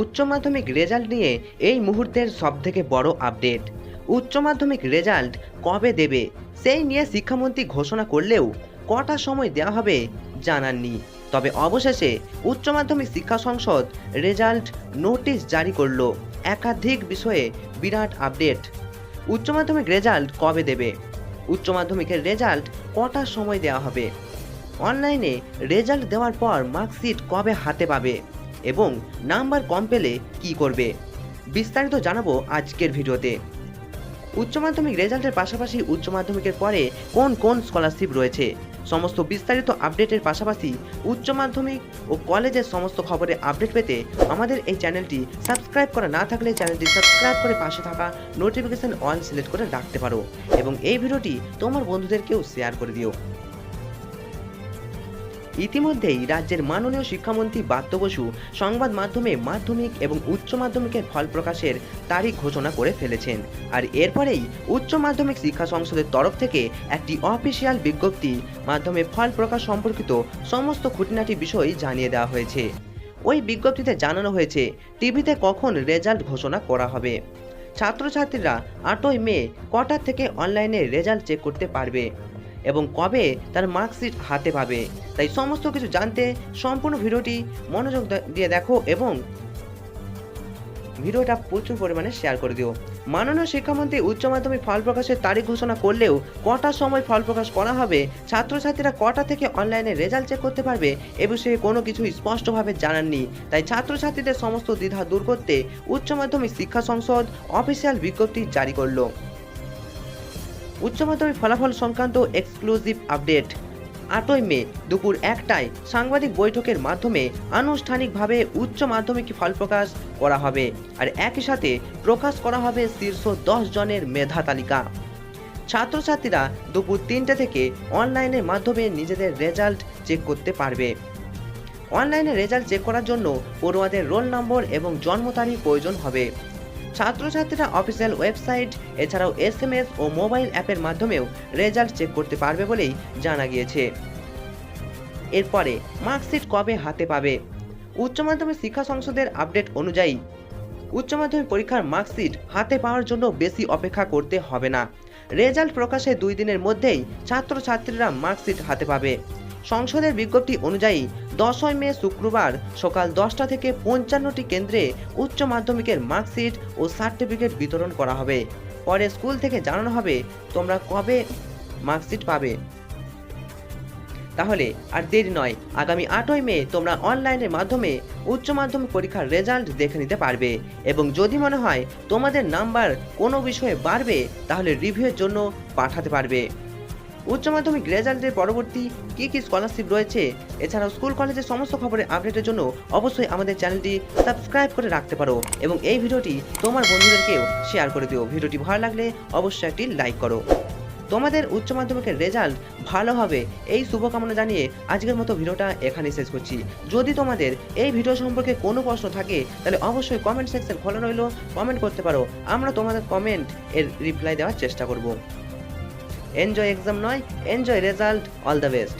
উচ্চ মাধ্যমিক রেজাল্ট নিয়ে এই মুহূর্তের সবথেকে বড় আপডেট। উচ্চ মাধ্যমিক রেজাল্ট কবে দেবে, সেই নিয়ে শিক্ষামন্ত্রী ঘোষণা করলেও কটা সময় দেওয়া হবে জানাননি। তবে অবশেষে উচ্চ মাধ্যমিক শিক্ষা সংসদ রেজাল্ট নোটিশ জারি করল, একাধিক বিষয়ে বিরাট আপডেট। উচ্চ মাধ্যমিক রেজাল্ট কবে দেবে, উচ্চ মাধ্যমিকের রেজাল্ট কটার সময় দেওয়া হবে, অনলাইনে রেজাল্ট দেওয়ার পর মার্কশিট কবে হাতে পাবে? এবং নাম্বার কম পেলে কি করবে? বিস্তারিত জানাব আজকের ভিডিওতে। উচ্চ মাধ্যমিক রেজাল্টের পাশাপাশি উচ্চ মাধ্যমিকের পরে কোন কোন স্কলারশিপ রয়েছে? সমস্ত বিস্তারিত আপডেটের পাশাপাশি উচ্চ মাধ্যমিক ও কলেজের সমস্ত খবরে আপডেট পেতে আমাদের এই চ্যানেলটি সাবস্ক্রাইব করা না থাকলে চ্যানেলটি সাবস্ক্রাইব করে পাশে থাকা নোটিফিকেশন অল সিলেক্ট করে রাখতে পারো এবং এই ভিডিওটি তোমার বন্ধুদেরকেও শেয়ার করে দিও। ইতিমধ্যেই রাজ্যের মাননীয় শিক্ষামন্ত্রী বাদ্য বসু সংবাদ মাধ্যমে মাধ্যমিক এবং উচ্চ মাধ্যমিকের ফল প্রকাশের তারিখ ঘোষণা করে ফেলেছেন। আর এরপরেই উচ্চ মাধ্যমিক শিক্ষা সংসদের তরফ থেকে একটি অফিসিয়াল বিজ্ঞপ্তি মাধ্যমে ফল প্রকাশ সম্পর্কিত সমস্ত খুঁটিনাটি বিষয় জানিয়ে দেওয়া হয়েছে। ওই বিজ্ঞপ্তিতে জানানো হয়েছে, টিভিতে কখন রেজাল্ট ঘোষণা করা হবে। ছাত্রছাত্রীরা আটই মে কটা থেকে অনলাইনে রেজাল্ট চেক করতে পারবে। এবং কবে তার মার্কশিট হাতে পাবে। তাই সমস্ত কিছু জানতে সম্পূর্ণ ভিডিওটি মনোযোগ দিয়ে দেখো এবং ভিডিওটা প্রচুর পরিমাণে শেয়ার করে দিও। মাননীয় শিক্ষামন্ত্রী, উচ্চ মাধ্যমিক ফল প্রকাশের তারিখ ঘোষণা করলেও কটা সময় ফল প্রকাশ করা হবে, ছাত্রছাত্রীরা কটা থেকে অনলাইনে রেজাল্ট চেক করতে পারবে এ বিষয়ে কোনো কিছু স্পষ্টভাবে জানাননি। তাই ছাত্রছাত্রীদের সমস্ত দ্বিধা দূর করতে উচ্চ মাধ্যমিক শিক্ষা সংসদ অফিসিয়াল বিজ্ঞপ্তি জারি করল। উচ্চ মাধ্যমিক ফলাফল সংক্রান্ত এক্সক্লুসিভ আপডেট। আটই মে দুপুর একটায় সাংবাদিক বৈঠকের মাধ্যমে আনুষ্ঠানিকভাবে উচ্চ মাধ্যমিক ফল প্রকাশ করা হবে আর একই সাথে প্রকাশ করা হবে শীর্ষ দশ জনের মেধা তালিকা। ছাত্রছাত্রীরা দুপুর তিনটে থেকে অনলাইনের মাধ্যমে নিজেদের রেজাল্ট চেক করতে পারবে। অনলাইনে রেজাল্ট চেক করার জন্য পড়ুয়াদের রোল নম্বর এবং জন্ম তারিখ প্রয়োজন হবে। ছাত্রছাত্রীরা অফিসিয়াল ওয়েবসাইট, এছাড়াও এসএমএস ও মোবাইল অ্যাপের মাধ্যমেও রেজাল্ট চেক করতে পারবে বলেই জানা গিয়েছে। এরপরে, মার্কশিট কবে হাতে পাবে? উচ্চ মাধ্যমিক শিক্ষা সংসদের আপডেট অনুযায়ী, উচ্চ মাধ্যমিক পরীক্ষার মার্কশিট হাতে পাওয়ার জন্য বেশি অপেক্ষা করতে হবে না। রেজাল্ট প্রকাশে দুই দিনের মধ্যেই ছাত্রছাত্রীরা মার্কশিট হাতে পাবে। সংসদের বিজ্ঞপ্তি অনুযায়ী দশই মে শুক্রবার সকাল দশটা থেকে পঞ্চান্নটি কেন্দ্রে উচ্চ মাধ্যমিকের মার্কশিট ও সার্টিফিকেট বিতরণ করা হবে। পরে স্কুল থেকে জানানো হবে তোমরা কবে মার্কশিট পাবে। তাহলে আর দেরি নয়, আগামী আটই মে তোমরা অনলাইনের মাধ্যমে উচ্চ মাধ্যমিক পরীক্ষার রেজাল্ট দেখে নিতে পারবে এবং যদি মনে হয় তোমাদের নাম্বার কোনো বিষয়ে বাড়বে, তাহলে রিভিউয়ের জন্য পাঠাতে পারবে। উচ্চ মাধ্যমিক রেজাল্টের পরবর্তী কী কী স্কলারশিপ রয়েছে? এছাড়াও স্কুল কলেজের সমস্ত খবরের আপডেটের জন্য অবশ্যই আমাদের চ্যানেলটি সাবস্ক্রাইব করে রাখতে পারো এবং এই ভিডিওটি তোমার বন্ধুদেরকেও শেয়ার করে দিও। ভিডিওটি ভালো লাগলে অবশ্যই একটি লাইক করো। তোমাদের উচ্চ মাধ্যমিকের রেজাল্ট ভালো হবে এই শুভকামনা জানিয়ে আজকের মতো ভিডিওটা এখানে শেষ করছি। যদি তোমাদের এই ভিডিও সম্পর্কে কোনো প্রশ্ন থাকে, তাহলে অবশ্যই কমেন্ট সেকশন খোলা রইল কমেন্ট করতে পারো। আমরা তোমাদের কমেন্ট এর রিপ্লাই দেওয়ার চেষ্টা করব। এনজয় এক্সাম নয় enjoy result all the best